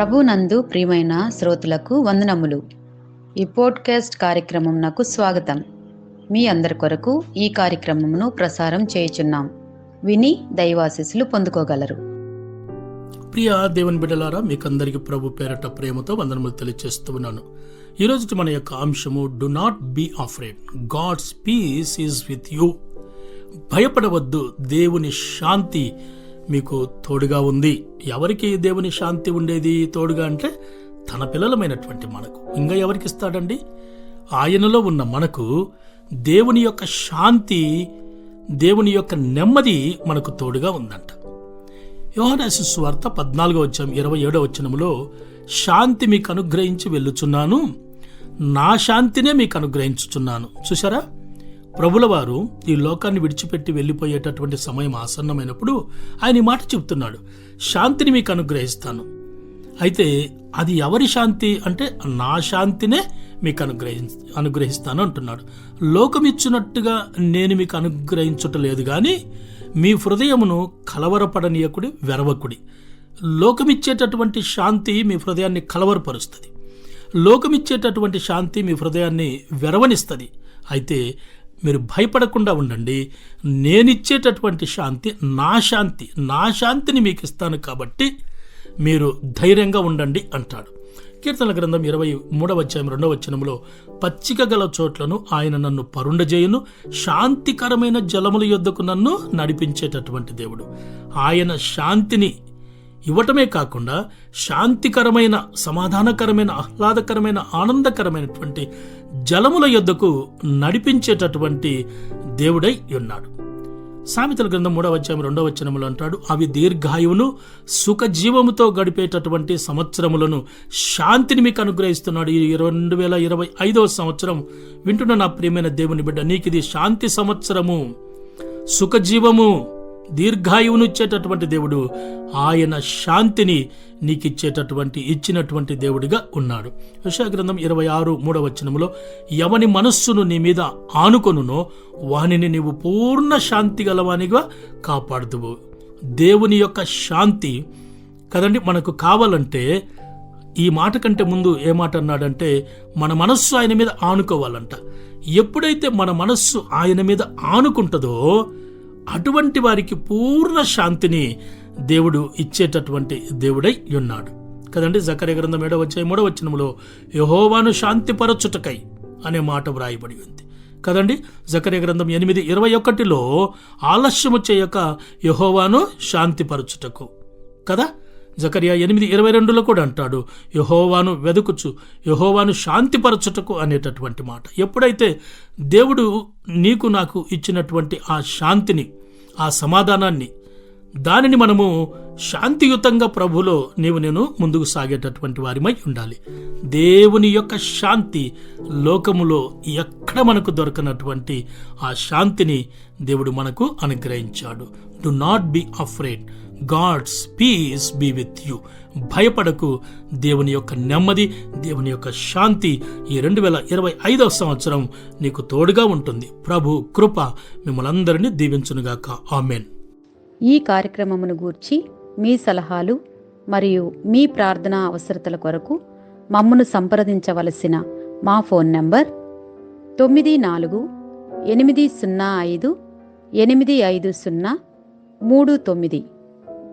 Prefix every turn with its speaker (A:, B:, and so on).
A: ప్రభునందు ప్రియమైన శ్రోతలకు వందనములు. ఈ పోడ్కాస్ట్ కార్యక్రమం నాకు స్వాగతం. మీ అందరి కొరకు ఈ కార్యక్రమమును ప్రసారం చేయుచున్నాం. విని దైవాశీస్సులు పొందుకోగలరు.
B: ప్రియ దేవుని బిడ్డలారా మీకందరికీ ప్రభు పేరట ప్రేమతో వందనములు తెలియజేస్తూ ఉన్నాను. ఈరోజు మన యొక్క అంశము do not be afraid God's peace is with you భయపడవద్దు దేవుని శాంతి మీకు తోడుగా ఉంది. ఎవరికి దేవుని శాంతి ఉండేది తోడుగా అంటే తన పిల్లలమైనటువంటి మనకు. ఇంకా ఎవరికి ఇస్తాడండి? ఆయనలో ఉన్న మనకు దేవుని యొక్క శాంతి దేవుని యొక్క నెమ్మది మనకు తోడుగా ఉందంట. యోహనాసు స్వార్త పద్నాలుగో వచ్చాం ఇరవై ఏడో వచ్చినములో శాంతి మీకు అనుగ్రహించి వెళ్ళుచున్నాను. నా శాంతినే మీకు అనుగ్రహించుచున్నాను. చూసారా ప్రభులవారు ఈ లోకాన్ని విడిచిపెట్టి వెళ్ళిపోయేటటువంటి సమయం ఆసన్నమైనప్పుడు ఆయన ఈ మాట చెప్తున్నాడు శాంతిని మీకు అనుగ్రహిస్తాను. అయితే అది ఎవరి శాంతి అంటే నా శాంతినే మీకు అనుగ్రహి అనుగ్రహిస్తాను అంటున్నాడు. లోకం ఇచ్చినట్టుగా నేను మీకు అనుగ్రహించటలేదు కానీ మీ హృదయమును కలవరపడనీయకుడి వెరవకుడి. లోకమిచ్చేటటువంటి శాంతి మీ హృదయాన్ని కలవరపరుస్తుంది. లోకమిచ్చేటటువంటి శాంతి మీ హృదయాన్ని వెరవనిస్తుంది. అయితే మీరు భయపడకుండా ఉండండి. నేనిచ్చేటటువంటి శాంతి నా శాంతి నా శాంతిని మీకు ఇస్తాను కాబట్టి మీరు ధైర్యంగా ఉండండి అంటాడు. కీర్తన గ్రంథం ఇరవై మూడవ అధ్యాయం రెండవ వచనంలో పచ్చిక గల చోట్లను ఆయన నన్ను పరుండజేయును శాంతికరమైన జలముల యొద్దకు నన్ను నడిపించేటటువంటి దేవుడు. ఆయన శాంతిని ఇవ్వటమే కాకుండా శాంతికరమైన సమాధానకరమైన ఆహ్లాదకరమైన ఆనందకరమైనటువంటి జలముల యొద్దకు నడిపించేటటువంటి దేవుడై ఉన్నాడు. సామెతల గ్రంథం మూడవ అధ్యాయం రెండవ వచనములు అంటాడు అవి దీర్ఘాయువును సుఖజీవముతో గడిపేటటువంటి సంవత్సరములను శాంతిని మీకు అనుగ్రహిస్తున్నాడు. ఈ రెండు వేల ఇరవై ఐదవ సంవత్సరం వింటున్న నా ప్రియమైన దేవుని బిడ్డ నీకు ఇది శాంతి సంవత్సరము సుఖజీవము దీర్ఘాయువునిచ్చేటటువంటి దేవుడు ఆయన శాంతిని నీకిచ్చేటటువంటి ఇచ్చినటువంటి దేవుడిగా ఉన్నాడు. గ్రంథం ఇరవై ఆరు మూడవ వచనములో ఎవని మనస్సును నీ మీద ఆనుకొనునో వానిని నీవు పూర్ణ శాంతి గలవానిగా కాపాడుతువు దేవుని యొక్క శాంతి కదండి మనకు కావాలంటే ఈ మాట కంటే ముందు ఏ మాట అన్నాడంటే మన మనస్సు ఆయన మీద ఆనుకోవాలంట. ఎప్పుడైతే మన మనస్సు ఆయన మీద ఆనుకుంటుందో అటువంటి వారికి పూర్ణ శాంతిని దేవుడు ఇచ్చేటటువంటి దేవుడై ఉన్నాడు. కదండి? జకర్య గ్రంథం ఏడవ వచ్చే మూడవ వచనములో యహోవాను శాంతిపరచుటకై అనే మాట వ్రాయబడి ఉంది. కదండి? జకర్య గ్రంథం ఎనిమిది ఇరవై ఒకటిలో ఆలస్యము చేయక యహోవాను శాంతిపరచుటకు. కదా? జకరియా ఎనిమిది ఇరవై రెండులో కూడా అంటాడు యహోవాను వెదుకుచు యహోవాను శాంతిపరచుటకు అనేటటువంటి మాట. ఎప్పుడైతే దేవుడు నీకు నాకు ఇచ్చినటువంటి ఆ శాంతిని ఆ సమాధానాన్ని. దానిని మనము శాంతియుతంగా ప్రభులో నీవు నేను ముందుకు సాగేటటువంటి వారిమై ఉండాలి. దేవుని యొక్క శాంతి లోకములో ఎక్కడ మనకు దొరకనటువంటి ఆ శాంతిని దేవుడు మనకు అనుగ్రహించాడు. Do not be afraid God's peace be with you. భయపడకు. దేవుని యొక్క నెమ్మది దేవుని యొక్క శాంతి ఈ రెండు వేల ఇరవై ఐదవ సంవత్సరం నీకు తోడుగా ఉంటుంది. ప్రభు కృప మిమ్మల్ందరినీ దీవించునుగాక. ఆమెన్.
A: ఈ కార్యక్రమమును గూర్చి మీ సలహాలు మరియు మీ ప్రార్థనా అవసరతల కొరకు మమ్మను సంప్రదించవలసిన మా ఫోన్ నంబర్ తొమ్మిది నాలుగు ఎనిమిది సున్నా ఐదు ఎనిమిది ఐదు సున్నా మూడు తొమ్మిది.